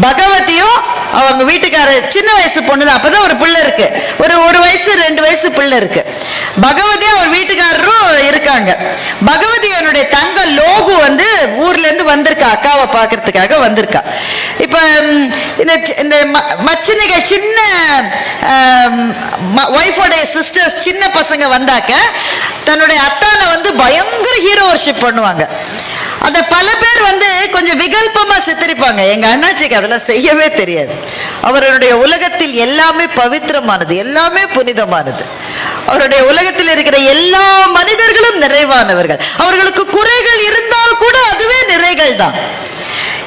பகவதியும் அவங்க வீட்டுக்காரர் சின்ன வயசு பொண்ணுதான். அப்பதான் ஒரு பிள்ளை இருக்கு. ஒரு ஒரு வயசு ரெண்டு வயசு பிள்ளை இருக்கு. பகவதி அவர் வீட்டுக்காரரும் இருக்காங்க. பகவதி என்னுடைய தங்க லோகு வந்து ஊர்ல இருந்து வந்திருக்கா அக்காவை பார்க்கறதுக்காக வந்திருக்கா. இப்ப இந்த சி- இந்த ம- சின்ன ஒய்ஃபோடைய சிஸ்டர்ஸ் சின்ன பசங்க வந்தாக்க தன்னுடைய அத்தானை வந்து பயங்கர ஹீரோ வர்ஷிப் பண்ணுவாங்க. அத பல பேர் வந்து கொஞ்சம் விகல்பமா சித்தரிப்பாங்க. எங்க அண்ணாச்சிக்கு அதெல்லாம் செய்யவே தெரியாது. அவருடைய உலகத்தில் எல்லாமே பவித்திரமானது எல்லாமே புனிதமானது. அவருடைய உலகத்தில் இருக்கிற எல்லா மனிதர்களும் நிறைவானவர்கள். அவர்களுக்கு குறைகள் இருந்தால் கூட அதுவே நிறைகள் தான்.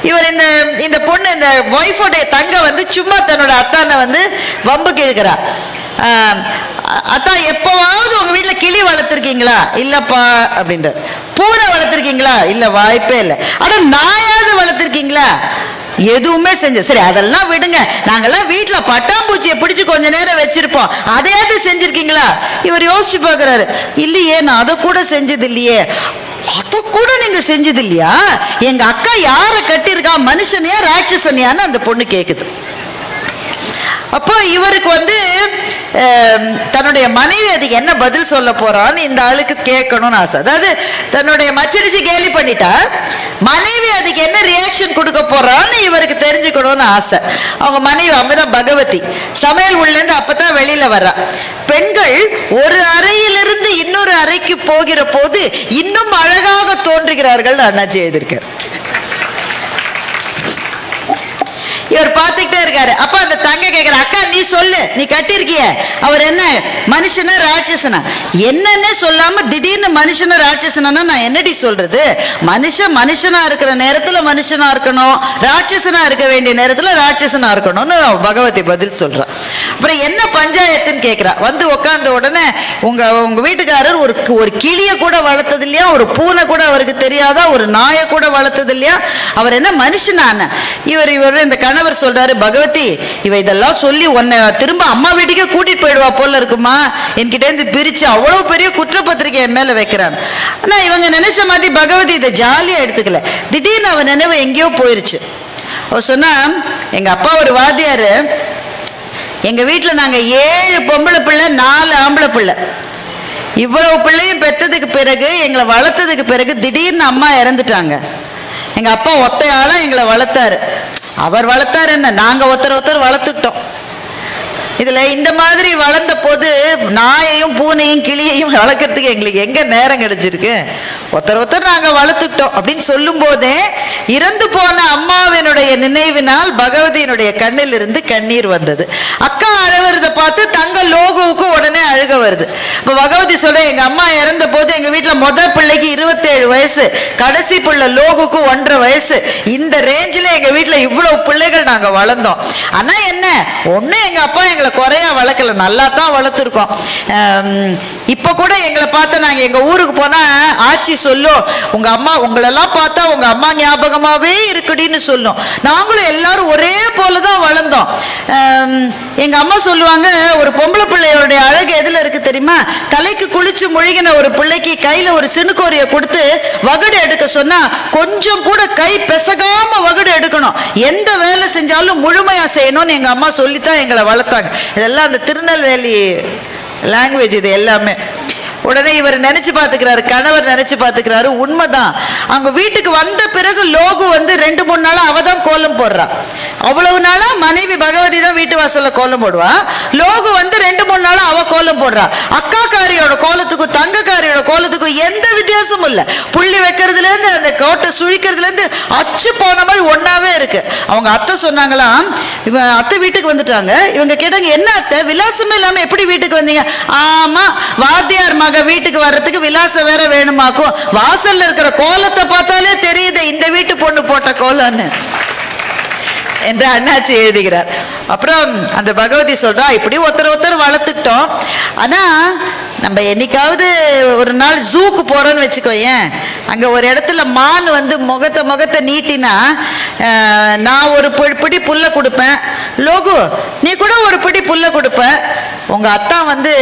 இவர் இந்த இந்த பொண்ணு இந்த ஒய்ஃபோடைய தங்க வந்து சும்மா தன்னோட அத்தானை வந்து வம்புக்கு இழுக்கிறா அத்தா எப்போவாவது உங்க வீட்டில் கிளி வளர்த்துருக்கீங்களா? இல்லப்பா அப்படின்ற பூனை வளர்த்துருக்கீங்களா? இல்ல வாய்ப்பே இல்லை. ஆனா நாயாவது வளர்த்துருக்கீங்களா? எதுவுமே செஞ்சு சரி அதெல்லாம் விடுங்க. நாங்கெல்லாம் வீட்டில் பட்டாம்பூச்சியை பிடிச்சு கொஞ்ச நேரம் வச்சிருப்போம். அதையாவது செஞ்சிருக்கீங்களா? இவர் யோசிச்சு பார்க்குறாரு. இல்லையே நான் அதை கூட செஞ்சது இல்லையே அத கூட நீங்க செஞ்சது இல்லையா எங்க அக்கா யார கட்டியிருக்கா? மனுஷனையா ராட்சசனையான்னு அந்த பொண்ணு கேக்குது. அப்போ இவருக்கு வந்து தன்னுடைய மனைவி அதுக்கு என்ன பதில் சொல்ல போறான்னு இந்த ஆளுக்கு கேட்கணும்னு ஆசை. அதாவது தன்னுடைய மச்சரிச்சு கேலி பண்ணிட்டா மனைவி அதுக்கு என்ன ரியாக்ஷன் கொடுக்க போறான்னு இவருக்கு தெரிஞ்சுக்கணும்னு ஆசை. அவங்க மனைவி அவங்கதான் பகவதி. சமையல் உள்ள இருந்து அப்பதான் வெளியில வர்றா. பெண்கள் ஒரு அறையிலிருந்து இன்னொரு அறைக்கு போகிற போது இன்னும் அழகாக தோன்றுகிறார்கள் அண்ணாச்சி எழுதியிருக்கார். இவர் பார்த்துக்கிட்டே இருக்காரு. அப்ப அந்த தங்க கேக்குற அக்கா நீ சொல்லு. நீ கட்டிருக்கிய அவர் என்ன மனுஷனா ராட்சசனா? என்னன்னே சொல்லாம திடீர்னு மனுஷனா ராட்சசனா நான் என்னடி சொல்றது? மனுஷன் மனுஷனா இருக்கிற நேரத்துல மனுஷனா இருக்கணும். ராட்சசனா இருக்க வேண்டிய நேரத்துல ராட்சசனா இருக்கணும்னு பகவதி பதில் சொல்றான் அப்புறம் என்ன பஞ்சாயத்துன்னு கேக்குறா. வந்து உட்கார்ந்த உடனே உங்க உங்க வீட்டுக்காரர் ஒரு ஒரு கிளிய கூட வளர்த்தது இல்லையா? ஒரு பூனை கூட அவருக்கு தெரியாதா? ஒரு நாயை கூட வளர்த்தது இல்லையா? அவர் என்ன மனுஷனான? இவர் இவர் இந்த கணவர் சொல்றாரு பகவதி இவ இதெல்லாம் சொல்லி உன்னை திரும்ப அம்மா வீட்டுக்கே கூட்டிட்டு போயிடுவா போல இருக்குமா? என்கிட்ட இருந்து பிரிச்சு அவ்வளவு பெரிய குற்றப்பத்திரிக்கை என் மேல வைக்கிறான். ஆனா இவங்க நினைச்ச மாதிரி பகவதி இதை ஜாலியா எடுத்துக்கல. திடீர்னு அவன் நினைவு எங்கேயோ போயிருச்சு. அவ சொன்னா எங்க அப்பா ஒரு வாத்தியாரு. எங்க வீட்டுல நாங்க ஏழு பொம்பளை பிள்ளை நாலு ஆம்பளை பிள்ளை. இவ்வளவு பிள்ளையும் பெத்ததுக்கு பிறகு எங்களை வளர்த்ததுக்கு பிறகு திடீர்னு அம்மா இறந்துட்டாங்க. எங்க அப்பா ஒத்தையாளா எங்களை வளர்த்தாரு. அவர் வளர்த்தாரு என்ன? நாங்க ஒருத்தர் ஒருத்தர் வளர்த்துக்கிட்டோம். இதுல இந்த மாதிரி வளர்ந்த போது நாயையும் பூனையும் கிளியையும் வளர்க்கறதுக்கு எங்களுக்கு எங்க நேரம் கிடைச்சிருக்கு? ஒருத்தர் ஒருத்தர் நாங்க வளர்த்துக்கிட்டோம். அப்படின்னு சொல்லும் போதே இறந்து போன அம்மாவினுடைய நினைவினால் பகவதியினுடைய கண்ணில் இருந்து கண்ணீர் வந்தது. அக்கா அழுவுறத பார்த்து தங்க லோகுவுக்கும் உடனே அழுக வருது. இப்ப பகவதி சொல்ற எங்க அம்மா இறந்த போது எங்க வீட்டுல முத பிள்ளைக்கு 27 வயசு கடைசி பிள்ளை லோகுக்கு ஒன்றரை வயசு. இந்த ரேஞ்சில எங்க வீட்டுல இவ்வளவு பிள்ளைகள் நாங்க வளர்ந்தோம். ஆனா என்ன? ஒண்ணு எங்க அப்பா எங்களை குறையா வளர்க்கல நல்லா தான் வளர்த்துருக்கோம். இப்போ இப்ப கூட எங்களை பார்த்தா நாங்க எங்க ஊருக்கு போனா ஆச்சி சொல்லும் உங்க அம்மா உங்களெல்லாம் பார்த்தா உங்க அம்மா ஞாபகமாவே இருக்குடின்னு சொல்லும். நாங்களும் எல்லாரும் ஒரே போலதான் வளர்ந்தோம். எங்க அம்மா சொல்லுவாங்க ஒரு பொம்பளை பிள்ளையோடைய அழகு எதுல இருக்கு தெரியுமா? தலைக்கு குளிச்சு முழுகின ஒரு பிள்ளைக்கு கையில ஒரு சினுக்கோரிய கொடுத்து வகுடு எடுக்க சொன்னா கொஞ்சம் கூட கை பெசகாம வகுடு எடுக்கணும். எந்த வேலை செஞ்சாலும் முழுமையா செய்யணும்னு எங்க அம்மா சொல்லித்தான் எங்களை வளர்த்தாங்க. இதெல்லாம் அந்த திருநெல்வேலி லாங்குவேஜ் இது எல்லாமே. உடனே இவர் நினைச்சு பாத்துக்கிறாரு கணவர் நினைச்சு பாத்துக்கிறாரு உண்மைதான். அவங்க வீட்டுக்கு வந்த பிறகு லோகு வந்து ரெண்டு மூணு நாளா அவ தான் கோலம் போடுறா. அவ்வளவு நாளா மனைவி பகவதி தான் வீட்டு வாசல்ல கோலம் போடுவா. லோகு வந்து ரெண்டு மூணு நாளா அவ கோலம் போடுறா. அக்காக்காரியோட கோலத்துக்கும் தங்கக்காரியோட கோலத்துக்கும் எந்த வித்தியாசமும் இல்ல. புள்ளி வைக்கிறதுல இருந்து அந்த கோட்டை சுழிக்கிறதுல இருந்து அச்சு போன மாதிரி ஒன்னாவே இருக்கு. அவங்க அத்தை சொன்னாங்களாம் இவன் அத்தை வீட்டுக்கு வந்துட்டாங்க. இவங்க கேட்டாங்க என்ன அத்தை? விலாசமே இல்லாம எப்படி வீட்டுக்கு வந்தீங்க? ஆமா வாத்தியார் மக வீட்டுக்கு வர்றதுக்கு விலாசம் வேற வேணுமாக்கும். வாசல்ல இருக்கிற கோலத்தை பார்த்தாலே தெரியுது இந்த வீட்டு பொண்ணு போட்ட கோலம்னு. என்று அண்ணாச்சி எழுதுகிறார். அப்புறம் அந்த பகவதி சொல்றா இப்படி ஒருத்தர் ஒருத்தர் வளர்த்துக்கிட்டோம். ஆனா நம்ம என்னைக்காவது ஒரு நாள் ஜூக்கு போறோம்னு வச்சுக்கோயேன். அங்க ஒரு இடத்துல மான் வந்து முகத்தை முகத்தை நீட்டினா நான் ஒரு பிடி புல்ல கொடுப்பேன். லோகு நீ கூட ஒரு பிடி புல்ல கொடுப்ப. உங்க அத்தா வந்து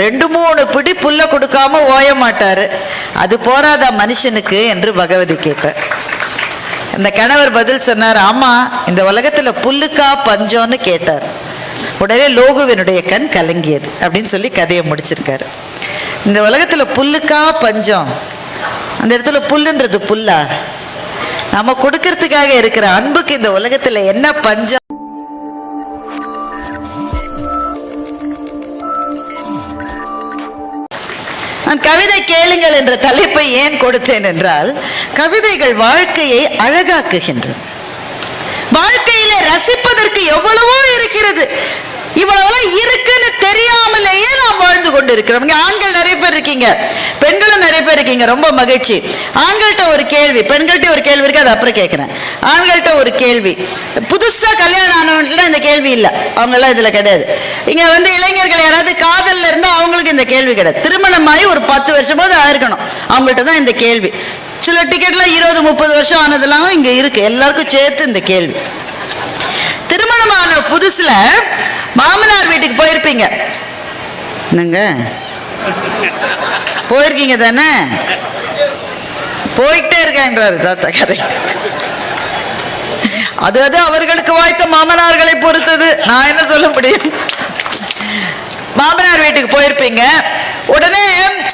ரெண்டு மூணு பிடி புல்ல கொடுக்காம ஓய மாட்டாரு. அது போராதா மனுஷனுக்கு என்று பகவதி கேட்பேன் இந்த கணவர் பதில் சொன்னார் ஆமா இந்த உலகத்துல புல்லுக்கா பஞ்சம்னு கேட்டார். உடனே லோகுவினுடைய கண் கலங்கியது அப்படின்னு சொல்லி கதையை முடிச்சிருக்காரு. இந்த உலகத்துல புல்லுக்கா பஞ்சம்? அந்த இடத்துல புல்லுன்றது புல்லா? நம்ம கொடுக்கறதுக்காக இருக்கிற அன்புக்கு இந்த உலகத்துல என்ன பஞ்சம்? நான் கவிதை கேளுங்கள் என்ற தலைப்பை ஏன் கொடுத்தேன் என்றால் கவிதைகள் வாழ்க்கையை அழகாக்குகின்றன. வாழ்க்கையில ரசிப்பதற்கு எவ்வளவோ இருக்கிறது. இவ்வளவு இருக்குன்னு தெரியாமலேயே நாம் வாழ்ந்து கொண்டு இருக்கிறோம் இங்க ஆண்கள் நிறைய பேர் இருக்கீங்க. பெண்களும் நிறைய பேர் இருக்கீங்க. ரொம்ப மகிழ்ச்சி. ஆண்கள்கிட்ட ஒரு கேள்வி. பெண்கள்கிட்ட ஒரு கேள்வி இருக்கு அது அப்புறம் கேட்கிறேன். ஆண்கள்கிட்ட ஒரு கேள்வி. கல்யாணம் ஆனவன்ட்டு இந்த கேள்வி இல்ல. அவங்க எல்லாம் இதுல கிடையாது. இங்க வந்து இளைஞர்கள் யாராவது காதல்ல இருந்தால் அவங்களுக்கு இந்த கேள்வி கிடையாது. திருமணமாகி ஒரு பத்து வருஷமாவது ஆயிருக்கணும். அவங்கள்ட்ட தான் இந்த கேள்வி. சில டிக்கெட்லாம் இருபது முப்பது வருஷம் ஆனதெல்லாம் இங்க இருக்கு. எல்லாருக்கும் சேர்த்து இந்த கேள்வி. திருமணமான புதுசுல மாமனார் வீட்டுக்கு போயிருப்பீங்க. என்னங்க? போயிருக்கீங்க தானே? போயிட்டே இருக்கான்றாரு தாத்தா கரெக்ட் அது அது அவர்களுக்கு வாய்த்த மாமனார்களை பொறுத்தது. நான் என்ன சொல்ல முடியும்? மாமனார் வீட்டுக்கு போயிருப்பீங்க. உடனே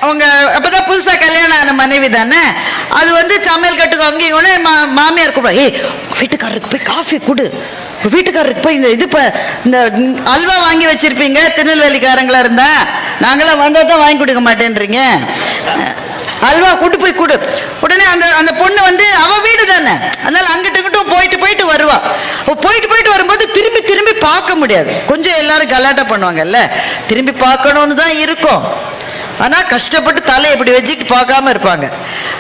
அவங்க அப்பதான் புதுசா கல்யாணம் ஆன மனைவி தானே? அது வந்து சமையல் கட்டுக்கு அங்கேயும் உடனே மா- மாமியார் கூட ஏய் வீட்டுக்காரருக்கு போய் காஃபி கொடு. வீட்டுக்காரருக்கு போய் இந்த இது இந்த அல்வா வாங்கி வச்சிருப்பீங்க திருநெல்வேலிக்காரங்களா இருந்தா? நாங்களாம் வந்தா தான் வாங்கி கொடுக்க மாட்டேன்றீங்க. அல்வா கூட்டு போய் கொடு. உடனே அந்த அந்த பொண்ணு வந்து அவ வீடு தானே. அதனால அங்கிட்ட இங்கிட்டும் போயிட்டு போயிட்டு வருவா. போயிட்டு போயிட்டு வரும்போது திரும்பி திரும்பி பார்க்க முடியாது. கொஞ்சம் எல்லாரும் கலாட்டா பண்ணுவாங்கல்ல. திரும்பி பார்க்கணும்னு தான் இருக்கும். ஆனா கஷ்டப்பட்டு தலை இப்படி வச்சுட்டு பார்க்காம இருப்பாங்க.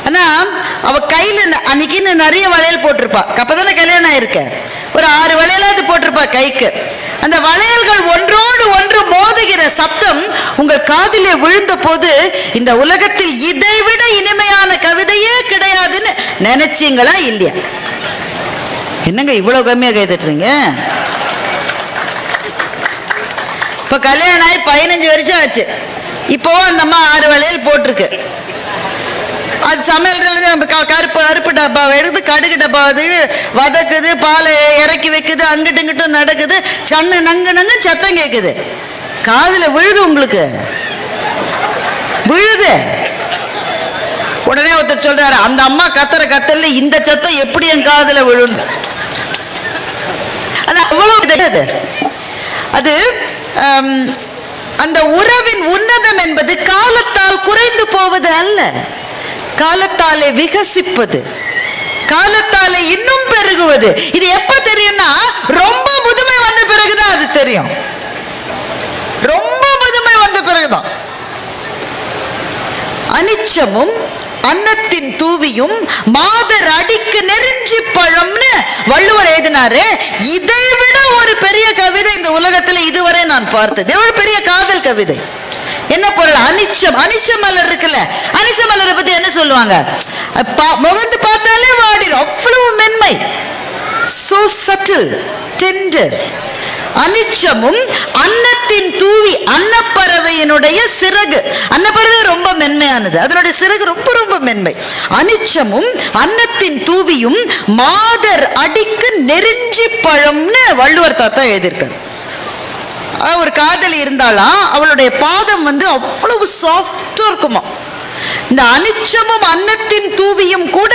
ஆனா அவ கையில இந்த- அன்னைக்குன்னு நிறைய வளையல் போட்டிருப்பா. அப்பதானே கல்யாணம் ஆயிருக்க. ஒரு ஆறு வளையலாவது போட்டிருப்பா கைக்கு. அந்த வளையல்கள் ஒன்றோடு ஒன்று மோதுகிற சத்தம் உங்கள் காதிலே விழுந்த போது இந்த உலகத்தில் இதைவிட இனிமையான கவிதையே கிடையாதுன்னு நினைச்சீங்களா இல்லையா? என்னங்க இவ்வளவு கம்மியா கைதட்டுறீங்க இப்ப கல்யாணம் ஆகி பதினஞ்சு வருஷம் ஆச்சு. இப்போவும் அந்த அம்மா ஆறு வளையல் போட்டிருக்கு. அது சமையல் நம்ம க- கருப்பு அருப்பு டப்பாவை எடுத்து கடுகு டப்பா வதக்குது பாலை இறக்கி வைக்குது அங்கிட்டு இங்கிட்டும் நடக்குது சன்னு நங்கு நங்கு சத்தம் கேட்குது காதில் விழுது உங்களுக்கு. விழுது. உடனே ஒருத்தர் சொல்றாரு அந்த அம்மா கத்துற கத்தல்ல இந்த சத்தம் எப்படி என் காதில் விழுந்து அது அவ்வளவு அது அந்த உறவின் உன்னதம் என்பது காலத்தால் குறைந்து போவது அல்ல. காலத்தாலே விகசிப்பது. காலத்தாலே இன்னும் பெருகுவது. இது எப்ப தெரியும்னா ரொம்ப முதுமை வந்த பிறகுதான் அது தெரியும். ரொம்ப முதுமை வந்த பிறகுதான். அனிச்சமும் அன்னத்தின் தூவியும் மாதர் அடிக்கு நெருஞ்சி பழம்னு வள்ளுவர் எழுதினாரு. இதை விட ஒரு பெரிய கவிதை இந்த உலகத்துல இதுவரை நான் பார்த்தது. ஒரு பெரிய காதல் கவிதை. என்ன பொருள்? அனிச்சம். அனிச்ச மலர் இருக்குல்ல. அனிச்ச மலரை பத்தி என்ன சொல்லுவாங்க? முகந்து பார்த்தாலே வாடிடும் அவ்வளவு மென்மை. சோ சட்டில் டெண்டர் அனிச்சமும் அன்னத்தின் தூவி அன்னப்பறவையினுடைய சிறகு. அன்னப்பறவை ரொம்ப மென்மையானது. அதனுடைய சிறகு ரொம்ப ரொம்ப மென்மை. அனிச்சமும் அன்னத்தின் தூவியும் மாதர் அடிக்கு நெருஞ்சி பழம்னு வள்ளுவர் தாத்தா எழுதியிருக்காரு. ஒரு காதலி இருந்தாலாம் அவளுடைய பாதம் வந்து அவ்வளவு சாஃப்டா இருக்குமா. இந்த அனிச்சமும் அன்னத்தின் தூவியும் கூட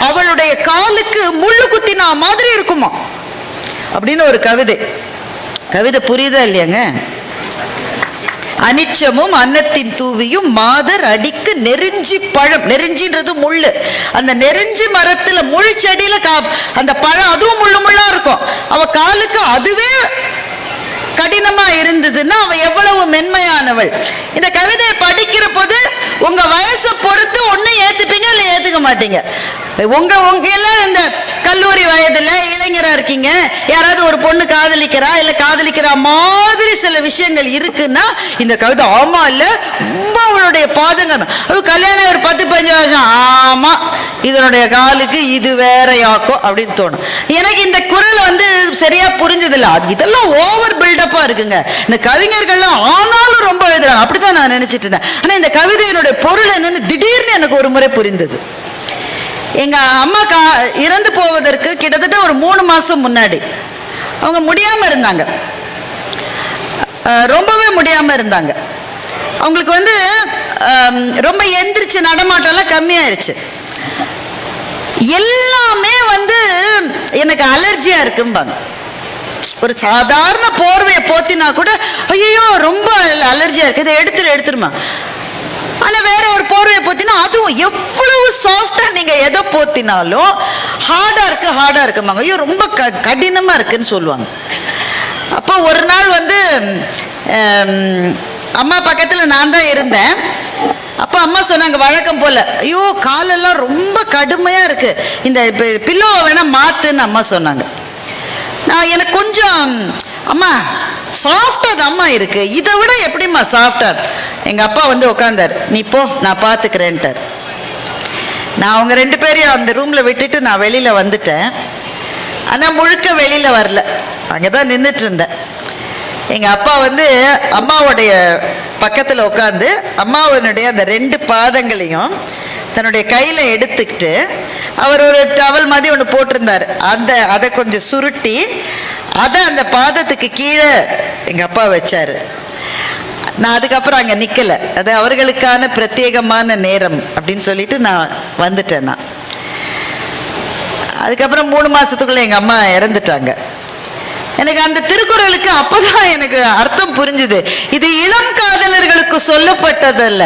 அவளுடைய காலுக்கு முள்ளு குத்தினா மாதிரி இருக்குமா. அப்படின்னு ஒரு கவிதை. கவிதை புரியுதா இல்லையாங்க? அனிச்சமும் அன்னத்தின் தூவியும் மாதர் அடிக்கு நெருஞ்சி பழம். நெருஞ்சின்றது முள்ளு. அந்த நெருஞ்சி மரத்துல முள் செடியில கா- அந்த பழம் அதுவும் முள்ளு முள்ளா இருக்கும். அவ காலுக்கு அதுவே கடினமா இருந்ததுன்னா அவ எவ்வளவு மென்மையானவள். இந்த கவிதையை படிக்கிற போது உங்க வயசை பொறுத்து ஒண்ணு ஏத்துப்பீங்க இல்ல ஏத்துக்க மாட்டீங்க? உங்க உங்க எல்லாம் இந்த கல்லூரி வயதுல இளைஞரா இருக்கீங்க. யாராவது ஒரு பொண்ணு காதலிக்கிறா இல்ல காதலிக்கிற மாதிரி சில விஷயங்கள் இருக்குன்னா இந்த கவிதை ஆமா இல்ல ரொம்ப பாதங்கள் கல்யாணம் ஒரு பத்து பதினஞ்சு வருஷம். ஆமா இதனுடைய காலுக்கு இது வேறையாக்கும் அப்படின்னு தோணும். எனக்கு இந்த குரல் வந்து சரியா புரிஞ்சதில்ல. அது இதெல்லாம் ஓவர் பில்டப்பா இருக்குங்க. இந்த கவிஞர்கள்லாம் ஆனாலும் ரொம்ப எழுதுறாங்க. அப்படித்தான் நான் நினைச்சிட்டு இருந்தேன். ஆனா இந்த கவிதையினுடைய பொருள் என்னன்னு திடீர்னு எனக்கு ஒரு முறை புரிந்தது. எங்க அம்மா கா இறந்து போவதற்கு கிட்டத்தட்ட ஒரு மூணு மாசம் முன்னாடி. அவங்க முடியாம இருந்தாங்க. அஹ், ரொம்பவே முடியாம இருந்தாங்க. அவங்களுக்கு வந்து ரொம்ப எந்திரிச்சு நடமாட்டம்லாம் கம்மியாயிருச்சு. எல்லாமே வந்து எனக்கு அலர்ஜியா இருக்கும்பாங்க. ஒரு சாதாரண போர்வையை போத்தினா கூட ஐயோ ரொம்ப அலர்ஜியா இருக்கு. இதை எடுத்துரு எடுத்துருமா. ஆனா வேற ஒரு போர்வையை போத்தினா அதுவும் எவ்வளவு சாஃப்டா நீங்க எதை போத்தினாலும் ஹார்டா இருக்கு ஹார்டா இருக்குமாங்க ஐயோ ரொம்ப க கடினமா இருக்குன்னு சொல்லுவாங்க. அப்போ ஒரு நாள் வந்து அம்மா பக்கத்தில் நான் தான் இருந்தேன். அப்போ அம்மா சொன்னாங்க வழக்கம் போல. ஐயோ காலெல்லாம் ரொம்ப கடுமையாக இருக்கு. இந்த பில்லோவை வேணால் மாத்துன்னு அம்மா சொன்னாங்க. நான் எனக்கு கொஞ்சம் அம்மா சாஃப்டாக அம்மா இருக்கு. இதை விட எப்படிம்மா சாஃப்டாக எங்கள் அப்பா வந்து உட்காந்தாரு நீ போ நான் பார்த்துக்கிறேன்ட்டார் நான் அவங்க ரெண்டு பேரையும் அந்த ரூமில் விட்டுட்டு நான் வெளியில் வந்துட்டேன். ஆனால் முழுக்க வெளியில் வரல. அங்கதான் நின்றுட்டு இருந்தேன். எங்கள் அப்பா வந்து அம்மாவுடைய பக்கத்தில் உட்காந்து அம்மாவனுடைய அந்த ரெண்டு பாதங்களையும் தன்னுடைய கையில் எடுத்துக்கிட்டு அவர் ஒரு டவல் மாதிரி ஒன்று போட்டிருந்தார். அந்த அதை கொஞ்சம் சுருட்டி அதை அந்த பாதத்துக்கு கீழே எங்கள் அப்பா வச்சார். நான் அதுக்கப்புறம் அங்கே நிற்கலை அது அவர்களுக்கான பிரத்யேகமான நேரம் அப்படின்னு சொல்லிட்டு நான் வந்துட்டேன் நான். அதுக்கப்புறம் மூணு மாதத்துக்குள்ளே எங்கள் அம்மா இறந்துட்டாங்க. எனக்கு அந்த திருக்குறளுக்கு அப்பதான் எனக்கு அர்த்தம் புரிஞ்சுது. இது இளம் காதலர்களுக்கு சொல்லப்பட்டதல்ல.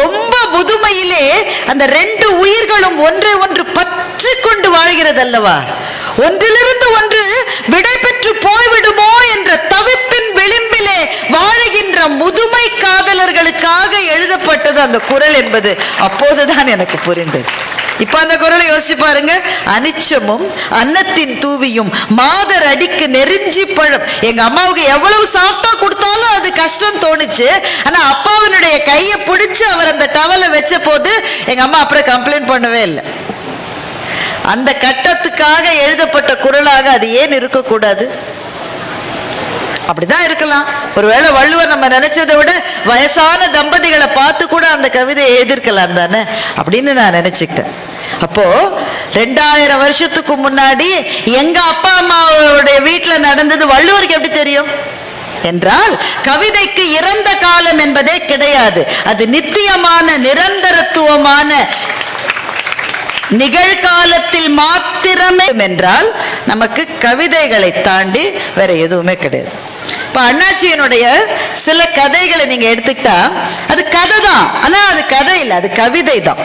ரொம்ப முதுமையிலே அந்த ரெண்டு உயிர்களும் ஒன்றை ஒன்று பற்றி கொண்டு வாழ்கிறது அல்லவா ஒன்றிலிருந்து ஒன்று விடை பெற்று போய்விடுமோ என்ற தவிப்பின் விளிம்பிலே வாழுகின்ற முதுமை காதலர்களுக்காக எழுதப்பட்டது அந்த குரல் என்பது அப்போதுதான் எனக்கு புரிந்தது. இப்ப அந்த குரலை யோசிச்சு பாருங்க. அனிச்சமும் அன்னத்தின் தூவியும் மாதர் அடிக்கு நெறிஞ்சி பழம். எங்க அம்மாவுக்கு எவ்வளவு சாஃப்டா கொடுத்தாலும் அது கஷ்டம் தோணுச்சு. ஆனா அப்பாவினுடைய கையை பிடிச்சு அவர் அந்த டவலை வச்ச போது எங்க அம்மா அப்புறம் கம்ப்ளைண்ட் பண்ணவே இல்லை. அந்த கட்டத்துக்காக எழுதப்பட்ட குரலாக அது ஏன் இருக்கக்கூடாது? அப்படிதான் இருக்கலாம். ஒருவேளை வள்ளுவர் நம்ம நினைச்சதை விட வயசான தம்பதிகளை பார்த்து கூட அந்த கவிதையை எழுதியிருக்கலாம் தானே? அப்படின்னு நான் நினைச்சுக்கிட்டேன். அப்போ ரெண்டாயிரம் வருஷத்துக்கு முன்னாடி எங்க அப்பா அம்மாவுடைய வீட்டுல நடந்தது வள்ளுவருக்கு எப்படி தெரியும்? என்றால் கவிதைக்கு இறந்த காலம் என்பதே கிடையாது. அது நித்தியமான நிரந்தரத்துவமான நிகழ்காலத்தில் மாத்திரமே என்றால் நமக்கு கவிதைகளை தாண்டி வேற எதுவுமே கிடையாது. இப்ப அண்ணாச்சியனுடைய சில கதைகளை நீங்க எடுத்துக்கிட்டா அது கதை தான் ஆனா அது கதை இல்லை அது கவிதை தான்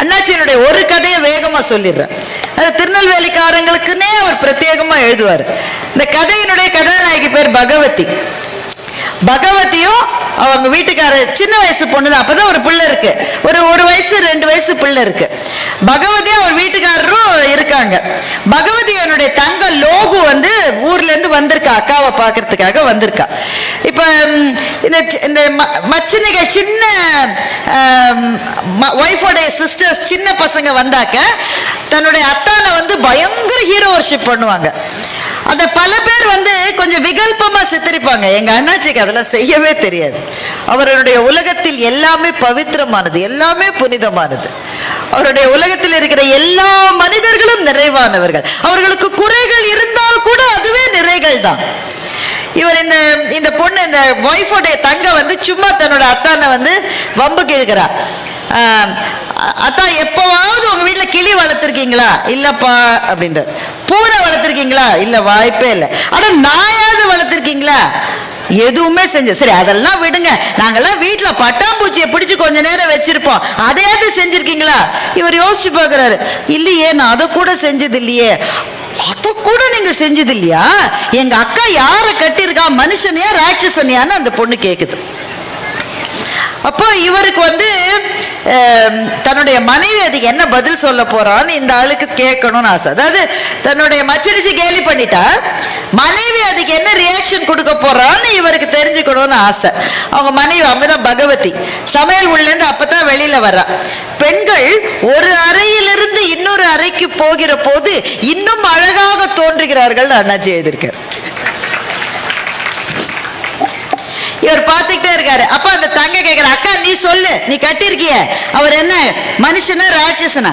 அண்ணாச்சியனுடைய ஒரு கதையை வேகமா சொல்லிடுறேன். அது திருநெல்வேலிக்காரங்களுக்குன்னே அவர் பிரத்யேகமா எழுதுவார். இந்த கதையினுடைய கதாநாயகி பேர் பகவதி. பகவதியும் அவங்க வீட்டுக்கார சின்ன வயசு பொண்ணு தான் அப்பதான் ஒரு பிள்ளை இருக்கு. ஒரு ஒரு வயசு ரெண்டு வயசு பிள்ளை இருக்கு. பகவதி அவர் வீட்டுக்காரரும் இருக்காங்க. பகவதி அவனுடைய தங்க லோகு வந்து ஊர்ல இருந்து வந்திருக்கா அக்காவை பார்க்கறதுக்காக வந்திருக்கா. இப்ப இந்த சி- இந்த ம- மச்சினிக சின்ன ஒய்ஃபோடைய சிஸ்டர்ஸ் சின்ன பசங்க வந்தாக்க தன்னுடைய அத்தானை வந்து பயங்கர ஹீரோ வர்ஷிப் பண்ணுவாங்க. அத பல பேர் வந்து கொஞ்சம் விகல்பமா சித்தரிப்பாங்க. எங்க அண்ணாச்சிக்கு அதெல்லாம் செய்யவே தெரியாது. அவருடைய உலகத்தில் எல்லாமே பவித்திரமானது எல்லாமே புனிதமானது. அவருடைய உலகத்தில் இருக்கிற எல்லா மனிதர்களும் நிறைவானவர்கள். அவர்களுக்கு குறைகள் இருந்தால் கூட அதுவே நிறைகள் தான். இவர் இந்த இந்த பொண்ணு இந்த ஒய்ஃபோடைய தங்க வந்து சும்மா தன்னோட அத்தானை வந்து வம்புக்கு இருக்கிறா. அதான் எப்போவாவது எப்பவாவது உங்க வீட்டுல கிளி வளர்த்துருக்கீங்களா? இல்லப்பா அப்படின்ற. பூனை வளர்த்துருக்கீங்களா? இல்ல வாய்ப்பே இல்லை. ஆனா நாயாவது வளர்த்துருக்கீங்களா? எதுவுமே செஞ்ச சரி அதெல்லாம் விடுங்க. நாங்கெல்லாம் வீட்டுல பட்டாம்பூச்சியை பிடிச்சு கொஞ்ச நேரம் வச்சிருப்போம். அதையாவது செஞ்சிருக்கீங்களா? இவர் யோசிச்சு பாக்குறாரு இல்லையே நான் அதை கூட செஞ்சது இல்லையே அத கூட நீங்க செஞ்சது இல்லையா எங்க அக்கா யார கட்டியிருக்கா? மனுஷனையா ராட்சசனியான்னு அந்த பொண்ணு கேக்குது. அப்போ இவருக்கு வந்து தன்னுடைய மனைவி அதுக்கு என்ன பதில் சொல்ல போறான்னு இந்த ஆளுக்கு கேட்கணும்னு ஆசை. அதாவது தன்னுடைய மச்சரிச்சு கேலி பண்ணிட்டா மனைவி அதுக்கு என்ன ரியாக்ஷன் கொடுக்க போறான்னு இவருக்கு தெரிஞ்சுக்கணும்னு ஆசை. அவங்க மனைவி அமிர்தம் பகவதி சமையல் உள்ள இருந்து அப்பதான் வெளியில வர்றா. பெண்கள் ஒரு அறையிலிருந்து இன்னொரு அறைக்கு போகிற போது இன்னும் அழகாக தோன்றுகிறார்கள் அண்ணாச்சி எழுதியிருக்கார். இவர் பார்த்துக்கிட்டே இருக்காரு. அப்ப அந்த தங்க கேக்குற அக்கா நீ சொல்லு. நீ கட்டிருக்கிய அவர் என்ன மனுஷனா ராட்சசனா?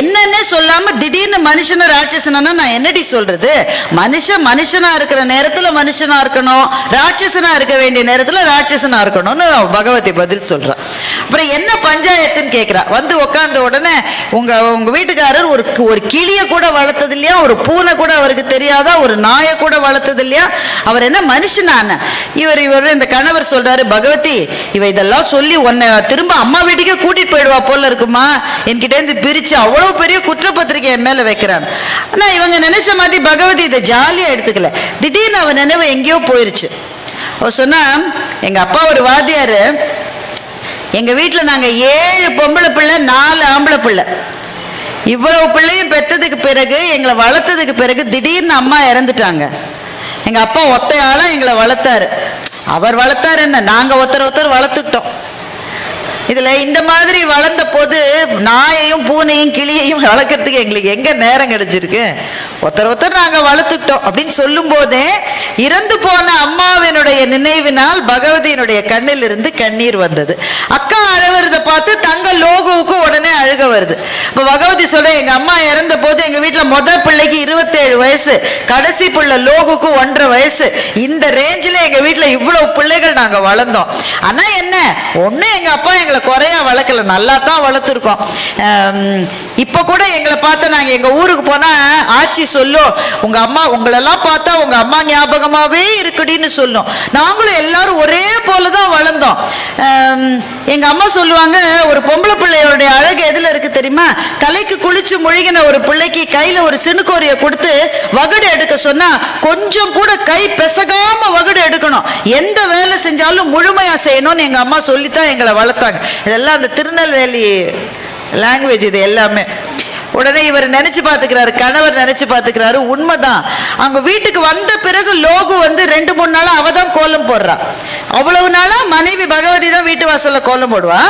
என்னன்னே சொல்லாம திடீர்னு மனுஷனா ராட்சசனா நான் என்னடி சொல்றது? மனுஷன் மனுஷனா இருக்கிற நேரத்துல மனுஷனா இருக்கணும். ராட்சசனா இருக்க வேண்டிய நேரத்துல ராட்சசனா இருக்கணும்னு பகவதி பதில் சொல்றான் அப்புறம் என்ன பஞ்சாயத்துன்னு கேக்குறா. வந்து உட்கார்ந்த உடனே உங்க உங்க வீட்டுக்காரர் ஒரு ஒரு கிளிய கூட வளர்த்தது இல்லையா ஒரு பூனை கூட அவருக்கு தெரியாதா? ஒரு நாயை கூட வளர்த்தது இல்லையா அவர் என்ன மனுஷனான? இவர் இவர் இந்த கணவர் சொல்றாரு பகவதி இவ இதெல்லாம் சொல்லி உன்னை திரும்ப அம்மா வீட்டுக்கே கூட்டிட்டு போயிடுவா போல இருக்குமா? என்கிட்ட இருந்து பிரிச்சு அவ்வளவு பெரிய குற்றப்பத்திரிக்கை என் மேல வைக்கிறான். ஆனா இவங்க நினைச்ச மாதிரி பகவதி இதை ஜாலியா எடுத்துக்கல. திடீர்னு அவன் நினைவு எங்கேயோ போயிருச்சு. அவ சொன்னா எங்க அப்பா ஒரு வாத்தியாரு. எங்க வீட்டுல நாங்க ஏழு பொம்பளை பிள்ளை நாலு ஆம்பளை பிள்ளை. இவ்வளவு பிள்ளையும் பெத்ததுக்கு பிறகு எங்களை வளர்த்ததுக்கு பிறகு திடீர்னு அம்மா இறந்துட்டாங்க. எங்க அப்பா ஒத்தையாள எங்களை வளர்த்தாரு. அவர் வளர்த்தாரு என்ன? நாங்க ஒருத்தர் ஒருத்தர் வளர்த்துட்டோம் இதுல இந்த மாதிரி வளர்ந்த போது நாயையும் பூனையும் கிளியையும் வளர்க்கறதுக்கு எங்களுக்கு எங்க நேரம் கிடைச்சிருக்கு? ஒருத்தர் ஒருத்தர் நாங்க வளர்த்துட்டோம் அப்படின்னு சொல்லும் போதே இறந்து போன அம்மாவினுடைய நினைவினால் பகவதியினுடைய கண்ணில் இருந்து கண்ணீர் வந்தது. அக்கா அழுவுறத பார்த்து தங்க லோகோவுக்கு உடனே அழுக வருது. இப்ப பகவதி சொல்ற எங்க அம்மா இறந்த போது எங்க வீட்டுல முத பிள்ளைக்கு இருபத்தேழு வயசு கடைசி பிள்ளை லோகுக்கு ஒன்றரை வயசு. இந்த ரேஞ்சில எங்க வீட்டுல இவ்வளவு பிள்ளைகள் நாங்க வளர்ந்தோம். ஆனா என்ன ஒண்ணு எங்க அப்பா எங்களை குறையா வளர்க்கல நல்லா தான் வளர்த்துருக்கோம். இப்போ இப்ப கூட எங்களை பார்த்தா நாங்க எங்க ஊருக்கு போனா ஆச்சி சொல்லும் உங்க அம்மா உங்களெல்லாம் பார்த்தா உங்க அம்மா ஞாபகமாவே இருக்குடின்னு சொல்லும். நாங்களும் எல்லாரும் ஒரே போலதான் வளர்ந்தோம். எங்கள் எங்க அம்மா சொல்லுவாங்க ஒரு பொம்பளை பிள்ளையோடைய அழகு எதுல இருக்கு தெரியுமா? தலைக்கு குளிச்சு முழுகின ஒரு பிள்ளைக்கு கையில ஒரு சினுக்கோரிய கொடுத்து வகுடு எடுக்க சொன்னா கொஞ்சம் கூட கை பெசகாம வகுடு எடுக்கணும். எந்த வேலை செஞ்சாலும் முழுமையா செய்யணும்னு எங்க அம்மா சொல்லித்தான் எங்களை வளர்த்தாங்க. இதெல்லாம் அந்த திருநெல்வேலி லாங்குவேஜ் இது எல்லாமே. உடனே இவர் நினைச்சு பாத்துக்கிறாரு கணவர் நினைச்சு பாத்துக்கிறாரு உண்மைதான். அவங்க வீட்டுக்கு வந்த பிறகு லோகு வந்து ரெண்டு மூணு நாளா அவ தான் கோலம் போடுறா. அவ்வளவு நாளா மனைவி பகவதி தான் வீட்டு வாசல்ல கோலம் போடுவா.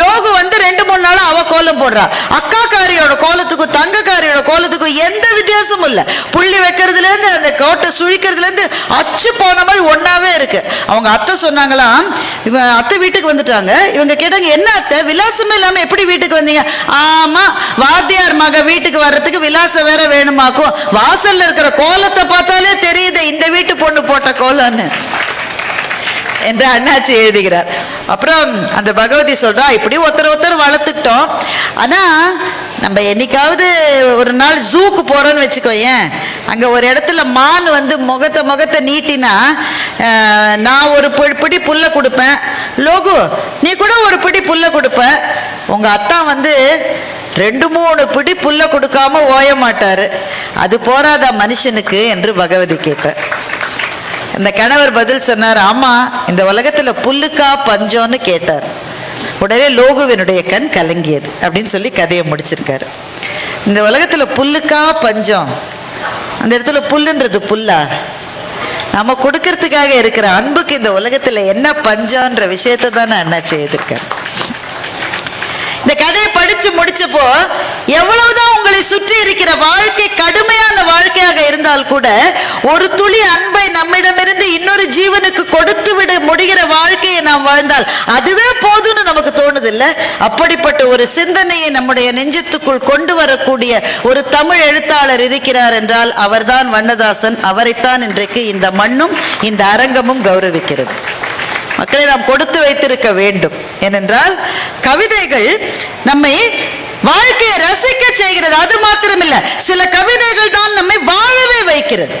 லோகு வந்து ரெண்டு மூணு நாளா அவ கோலம் போடுறா. அக்காக்காரியோட கோலத்துக்கும் தங்கக்காரியோட கோலத்துக்கும் எந்த வித்தியாசமும் இல்ல. புள்ளி வைக்கிறதுல இருந்து அந்த கோட்டை சுழிக்கிறதுல இருந்து அச்சு போன மாதிரி ஒன்னாவே இருக்கு. அவங்க அத்தை சொன்னாங்களாம் இவ அத்தை வீட்டுக்கு வந்துட்டாங்க. இவங்க கேட்டாங்க என்ன அத்தை? விலாசமே இல்லாம எப்படி வீட்டுக்கு வந்தீங்க? ஆமா வாத்தியார் மக வீட்டுக்கு வர்றதுக்கு விலாசம் வேற வேணுமாக்கும். வாசல்ல இருக்கிற கோலத்தை பார்த்தாலே தெரியுது இந்த வீட்டு பொண்ணு போட்ட கோலம்னு. என்று அண்ணாச்சி எழுதுகிறார். அப்புறம் அந்த பகவதி சொல்றா இப்படி ஒருத்தர் ஒருத்தர் வளர்த்துக்கிட்டோம். ஆனா நம்ம என்னைக்காவது ஒரு நாள் ஜூக்கு போறோம்னு வச்சுக்கோயேன். அங்க ஒரு இடத்துல மான் வந்து முகத்தை முகத்தை நீட்டினா நான் ஒரு பிடி புல்ல கொடுப்பேன். லோகு நீ கூட ஒரு பிடி புல்ல கொடுப்ப. உங்க அத்தா வந்து ரெண்டு மூணு பிடி புல்ல கொடுக்காம ஓய மாட்டாரு. அது போராதா மனுஷனுக்கு என்று பகவதி கேட்டார் அந்த கணவர் பதில் சொன்னார் ஆமா இந்த உலகத்துல புல்லுக்கா பஞ்சம்னு கேட்டார். உடனே லோகுவினுடைய கண் கலங்கியது அப்படின்னு சொல்லி கதையை முடிச்சிருக்காரு. இந்த உலகத்துல புல்லுக்கா பஞ்சம்? அந்த இடத்துல புல்லுன்றது புல்லா? நம்ம கொடுக்கறதுக்காக இருக்கிற அன்புக்கு இந்த உலகத்துல என்ன பஞ்சம்ன்ற விஷயத்தை தான் அண்ணா எழுதியிருக்காரு. இந்த கதை படிச்சு முடிச்சப்போ எவ்வளவுதான் உங்களை சுற்றி இருக்கிற வாழ்க்கை கடுமையான வாழ்க்கையாக இருந்தால் கூட ஒரு துளி அன்பை நம்மிடமிருந்து இன்னொரு ஜீவனுக்கு கொடுத்து விட முடிகிற வாழ்க்கையை நாம் வாழ்ந்தால் அதுவே போதும்னு நமக்கு தோணுது இல்ல அப்படிப்பட்ட ஒரு சிந்தனையை நம்முடைய நெஞ்சத்துக்குள் கொண்டு வரக்கூடிய ஒரு தமிழ் எழுத்தாளர் இருக்கிறார் என்றால் அவர்தான் வண்ணதாசன். அவரைத்தான் இன்றைக்கு இந்த மண்ணும் இந்த அரங்கமும் கௌரவிக்கிறது. மக்களை நாம் கொடுத்து வைத்திருக்க வேண்டும். ஏனென்றால் கவிதைகள் நம்மை வாழ்க்கையை ரசிக்க செய்கிறது. அது மாத்திரமில்ல சில கவிதைகள் தான் நம்மை வாழவே வைக்கிறது.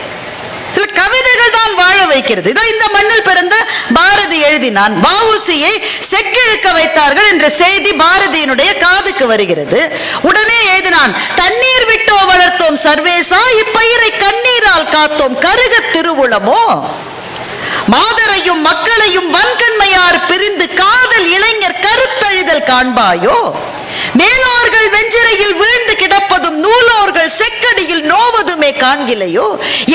சில கவிதைகள் தான் வாழ வைக்கிறது. இதோ இந்த மண்ணில் பிறந்த பாரதி எழுதினான் வஉசியை செக்கிழுக்க வைத்தார்கள் என்ற செய்தி பாரதியினுடைய காதுக்கு வருகிறது. உடனே எழுதினான் தண்ணீர் விட்டோ வளர்த்தோம் சர்வேசா இப்பயிரை கண்ணீரால் காத்தோம் கருக திருவுளமோ? மாதரையும் மக்களையும் வன்கண்மையார் பிரிந்து காதல் இளைஞர் கருத்தழிதல் காண்பாயோ? மேலோர்கள் வெஞ்சிரையில் வீழ்ந்து கிடப்பதும் நூலோர்கள் செக்கடியில் நோவதுமே காண்கிலையோ?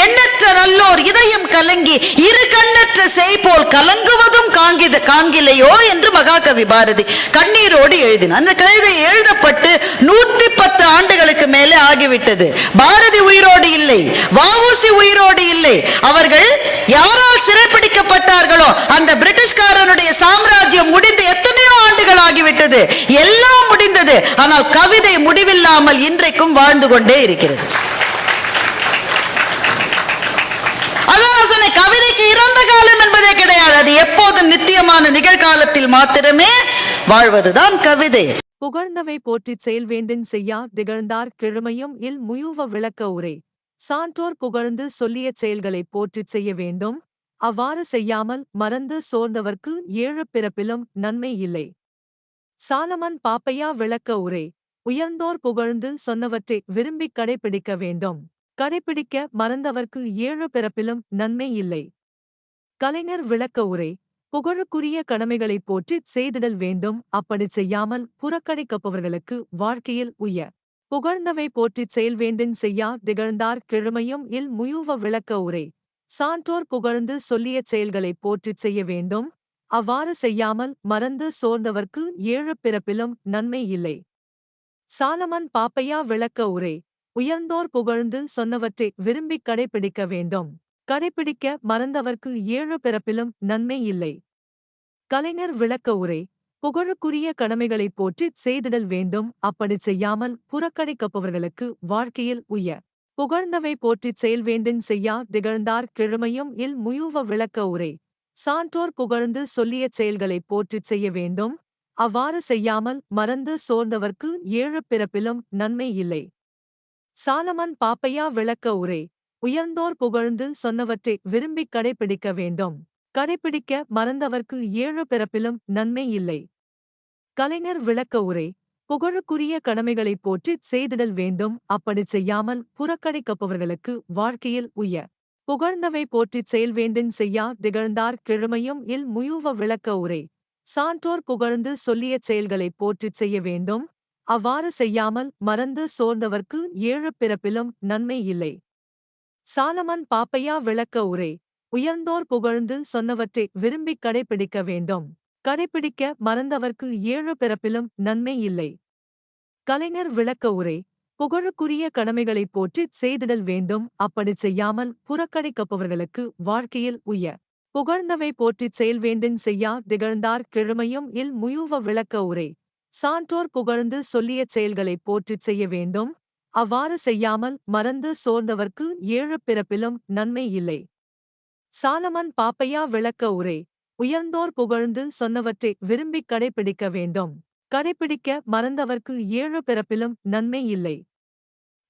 எண்ணற்ற நல்லோர் இதயம் கலங்கி இரு கண்ணற்ற செய் போல் கலங்குவதும் காண்கித காண்கிலையோ? என்று மகாகவி பாரதி கண்ணீரோடு எழுதினார் அந்த கவிதை எழுதப்பட்டு நூத்தி பத்து ஆண்டுகளுக்கு மேலே ஆகிவிட்டது. பாரதி உயிரோடு இல்லை. வாவூசி உயிரோடு இல்லை. அவர்கள் யாரால் சிறைப்பிடிக்கப்பட்டார்களோ? அந்த பிரிட்டிஷ்காரனுடைய சாம்ராஜ்யம் முடிந்து எத்தனையோ ஆண்டுகள் ஆகிவிட்டது. எல்லாம் முடிந்தது. ஆனால் கவிதை முடிவில்லாமல் இன்றைக்கும் வாழ்ந்து கொண்டே இருக்கிறது. கவிதைக்கு இறந்த காலம் என்பதே கிடையாது. அது எப்போதும் நித்தியமான நிகழ்காலத்தில் மாத்திரமே வாழ்வதுதான் கவிதை. புகழ்ந்தவை போற்றிச் செயல் வேண்டும் செய்யா திகழ்ந்தார் கிழமையும் இல் முயுவ விளக்க உரை. சான்றோர் புகழ்ந்து சொல்லிய செயல்களைப் போற்றிச் செய்ய வேண்டும். அவ்வாறு செய்யாமல் மறந்து சோர்ந்தவர்க்கு ஏழு பிறப்பிலும் நன்மை இல்லை. சாலமன் பாப்பையா விளக்க உரை. உயர்ந்தோர் புகழ்ந்து சொன்னவற்றை விரும்பிக் கடைப்பிடிக்க வேண்டும். கடைப்பிடிக்க மறந்தவர்க்கு ஏழு பிறப்பிலும் நன்மை இல்லை. கலைஞர் விளக்க உரை புகழுக்குரிய கடமைகளைப் போற்றி செய்திடல் வேண்டும். அப்படிச் செய்யாமல் புறக்கணிக்கப்பவர்களுக்கு வாழ்க்கையில் உய புகழ்ந்தவை போற்றிச் செயல் வேண்டின் செய்யா திகழ்ந்தார் கிழமையும் இல் முயுவ விளக்க உரை. சான்றோர் புகழ்ந்து சொல்லிய செயல்களைப் போற்றிச் செய்ய வேண்டும். அவ்வாறு செய்யாமல் மறந்து சோர்ந்தவர்க்கு ஏழு பிறப்பிலும் நன்மை இல்லை. சாலமன் பாப்பையா விளக்க உரை. உயர்ந்தோர் புகழ்ந்து சொன்னவற்றை விரும்பிக் கடைப்பிடிக்க வேண்டும். கடைப்பிடிக்க மறந்தவர்க்கு ஏழு பிறப்பிலும் நன்மை இல்லை. கலைஞர் விளக்க உரை. புகழுக்குரிய கடமைகளைப் போற்றிச் செய்திடல் வேண்டும். அப்படிச் செய்யாமல் புறக்கணிக்கப்பவர்களுக்கு வாழ்க்கையில் உய. புகழ்ந்தவை போற்றிச் செயல் வேண்டின் செய்யா திகழ்ந்தார் கிழமையும் இல் முயுவ விளக்க உரை. சான்றோர் புகழ்ந்து சொல்லிய செயல்களைப் போற்றிச் செய்ய வேண்டும். அவ்வாறு செய்யாமல் மறந்து சோர்ந்தவர்க்கு ஏழு பிறப்பிலும் நன்மை இல்லை. சாலமன் பாப்பையா விளக்க உரை. உயர்ந்தோர் புகழ்ந்து சொன்னவற்றை விரும்பிக் கடைபிடிக்க வேண்டும். கடைப்பிடிக்க மறந்தவர்க்கு ஏழு பிறப்பிலும் நன்மை இல்லை. கலைஞர் விளக்க உரை. புகழுக்குரிய கடமைகளைப் போற்றிச் செய்திடல் வேண்டும். அப்படிச் செய்யாமல் புறக்கணிக்கப்பவர்களுக்கு வாழ்க்கையில் உய. புகழ்ந்தவை போற்றிச் செயல்வேண்டின் செய்யா திகழ்ந்தார் கிழமையும் இல் முயுவ விளக்க உரை. சான்றோர் புகழ்ந்து சொல்லிய செயல்களைப் போற்றிச் செய்ய வேண்டும். அவ்வாறு செய்யாமல் மறந்து சோர்ந்தவர்க்கு ஏழு பிறப்பிலும் நன்மை இல்லை. சாலமன் பாப்பையா விளக்க உரை. உயர்ந்தோர் புகழ்ந்து சொன்னவற்றை விரும்பிக் கடைப்பிடிக்க வேண்டும். கடைப்பிடிக்க மறந்தவர்க்கு ஏழு பிறப்பிலும் நன்மை இல்லை. கலைஞர் விளக்க உரை. புகழுக்குரிய கடமைகளைப் போற்றிச் செய்திடல் வேண்டும். அப்படிச் செய்யாமல் புறக்கணிக்கப்பவர்களுக்கு வாழ்க்கையில் உய புகழ்ந்தவை போற்றிச் செயல்வேண்டின் செய்யா திகழ்ந்தார் கிழமையும் இல் முயுவ விளக்க உரை. சான்றோர் புகழ்ந்து சொல்லிய செயல்களைப் போற்றிச் செய்ய வேண்டும். அவ்வாறு செய்யாமல் மறந்து சோர்ந்தவர்க்கு ஏழு பிறப்பிலும் நன்மை இல்லை. சாலமன் பாப்பையா விளக்க உரை. உயர்ந்தோர் புகழ்ந்து சொன்னவற்றை விரும்பிக் கடைப்பிடிக்க வேண்டும். கடைப்பிடிக்க மறந்தவர்க்கு ஏழு பிறப்பிலும் நன்மை இல்லை.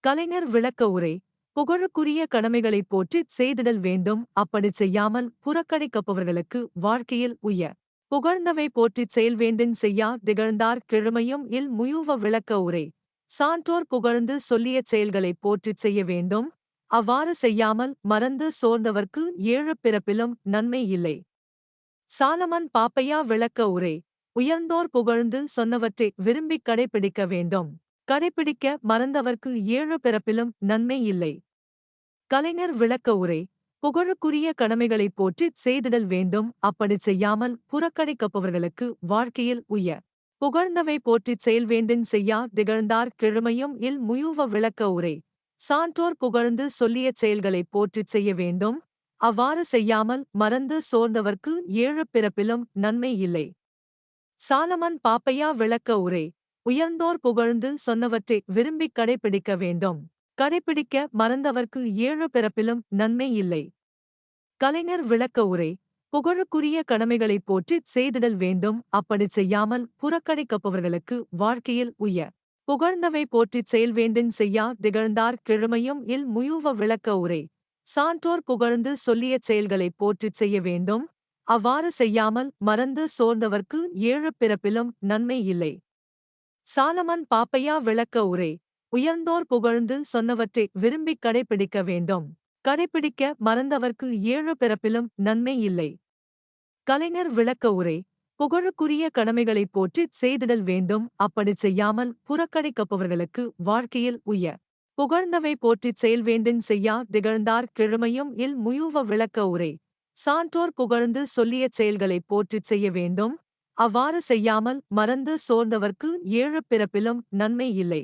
கலைஞர் விளக்க உரை. புகழுக்குரிய கடமைகளைப் போற்றிச் செய்திடல் வேண்டும் அப்படிச் செய்யாமல் புறக்கணிக்கப்பவர்களுக்கு வாழ்க்கையில் உய புகழ்ந்தவை போற்றிச் செயல் வேண்டின் செய்யா திகழ்ந்தார் கிழமையும் இல் முயுவ விளக்க உரை. சான்றோர் புகழ்ந்து சொல்லிய செயல்களைப் போற்றிச் செய்ய வேண்டும் அவ்வாறு செய்யாமல் மறந்து சோர்ந்தவர்க்கு ஏழு பிறப்பிலும் நன்மை இல்லை. சாலமன் பாப்பையா விளக்க உரை. உயர்ந்தோர் புகழ்ந்து சொன்னவற்றை விரும்பிக் கடைபிடிக்க வேண்டும். கடைப்பிடிக்க மறந்தவர்க்கு ஏழு பிறப்பிலும் நன்மை இல்லை. கலைஞர் விளக்க உரை புகழுக்குரிய கடமைகளைப் போற்றிச் செய்திடல் வேண்டும் அப்படிச் செய்யாமல் புறக்கணிக்கப்பவர்களுக்கு வாழ்க்கையில் உய புகழ்ந்தவை போற்றிச் செயல் வேண்டின் செய்யா திகழ்ந்தார் கிழமையும் இல் முயுவ விளக்க உரை. சான்றோர் புகழ்ந்து சொல்லிய செயல்களைப் போற்றிச் செய்ய வேண்டும் அவ்வாறு செய்யாமல் மறந்து சோர்ந்தவர்க்கு ஏழு பிறப்பிலும் நன்மை இல்லை. சாலமன் பாப்பையா விளக்க உரை உயர்ந்தோர் புகழ்ந்து சொன்னவற்றை விரும்பிக் கடைப்பிடிக்க வேண்டும். கடைப்பிடிக்க மறந்தவர்க்கு ஏழு பிறப்பிலும் நன்மை இல்லை. கலைஞர் விளக்க உரை புகழுக்குரிய கடமைகளைப் போற்றிச் செய்திடல் வேண்டும். அப்படிச் செய்யாமல் புறக்கணிக்கப்பவர்களுக்கு வாழ்க்கையில் உய புகழ்ந்தவை போற்றிச் செயல் வேண்டின் செய்யா திகழ்ந்தார் கிழமையும் இல் முயுவ விளக்க உரை. சான்றோர் புகழ்ந்து சொல்லிய செயல்களைப் போற்றிச் செய்ய வேண்டும். அவ்வாறு செய்யாமல் மறந்து சோர்ந்தவர்க்கு ஏழு பிறப்பிலும் நன்மை இல்லை. சாலமன் பாப்பையா விளக்க உரை. உயர்ந்தோர் புகழ்ந்து சொன்னவற்றை விரும்பிக் கடைபிடிக்க வேண்டும். கடைப்பிடிக்க மறந்தவர்க்கு ஏழு பிறப்பிலும் நன்மை இல்லை. கலைஞர் விளக்க உரை. புகழுக்குரிய கடமைகளைப் போற்றிச் செய்திடல் வேண்டும். அப்படிச் செய்யாமல் புறக்கணிக்கப்பவர்களுக்கு வாழ்க்கையில் உய. புகழ்ந்தவை போற்றிச் செயல் வேண்டின் செய்யா திகழ்ந்தார் கிழமையும் இல் முயுவ விளக்க உரை. சான்றோர் புகழ்ந்து சொல்லிய செயல்களைப் போற்றிச் செய்ய வேண்டும். அவ்வாறு செய்யாமல் மறந்து சோர்ந்தவர்க்கு ஏழு பிறப்பிலும் நன்மை இல்லை.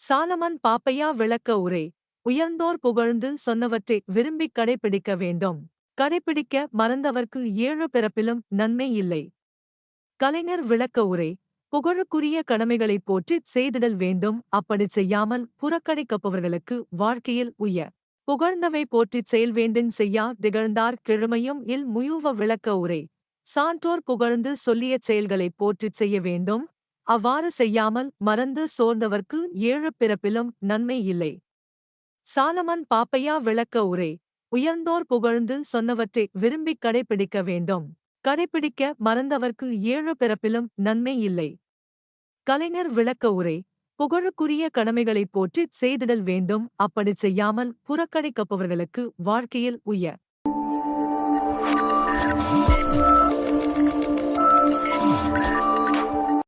சாலமன் பாப்பையா விளக்க உரை. உயர்ந்தோர் புகழ்ந்து சொன்னவற்றை விரும்பிக் கடைபிடிக்க வேண்டும். கடைப்பிடிக்க மறந்தவர்க்கு ஏழு பிறப்பிலும் நன்மை இல்லை. கலைஞர் விளக்க உரை. புகழுக்குரிய கடமைகளைப் போற்றிச் செய்திடல் வேண்டும். அப்படிச் செய்யாமல் புறக்கணிக்கப்பவர்களுக்கு வாழ்க்கையில் உய. புகழ்ந்தவை போற்றிச் செயல்வேண்டின் செய்யா திகழ்ந்தார் கிழமையும் இல் முயுவ விளக்க உரை. சான்றோர் புகழ்ந்து சொல்லிய செயல்களைப் போற்றிச் செய்ய வேண்டும். அவ்வாறு செய்யாமல் மறந்து சோர்ந்தவர்க்கு ஏழு பிறப்பிலும் நன்மை இல்லை. சாலமன் பாப்பையா விளக்க உரை. உயர்ந்தோர் புகழ்ந்து சொன்னவற்றை விரும்பிக் கடைப்பிடிக்க வேண்டும். கடைப்பிடிக்க மறந்தவர்க்கு ஏழு பிறப்பிலும் நன்மை இல்லை. கலைஞர் விளக்க உரை. புகழுக்குரிய கடமைகளைப் போற்றிச் செய்திடல் வேண்டும். அப்படிச் செய்யாமல் புறக்கணிக்கப்பவர்களுக்கு வாழ்க்கையில் உய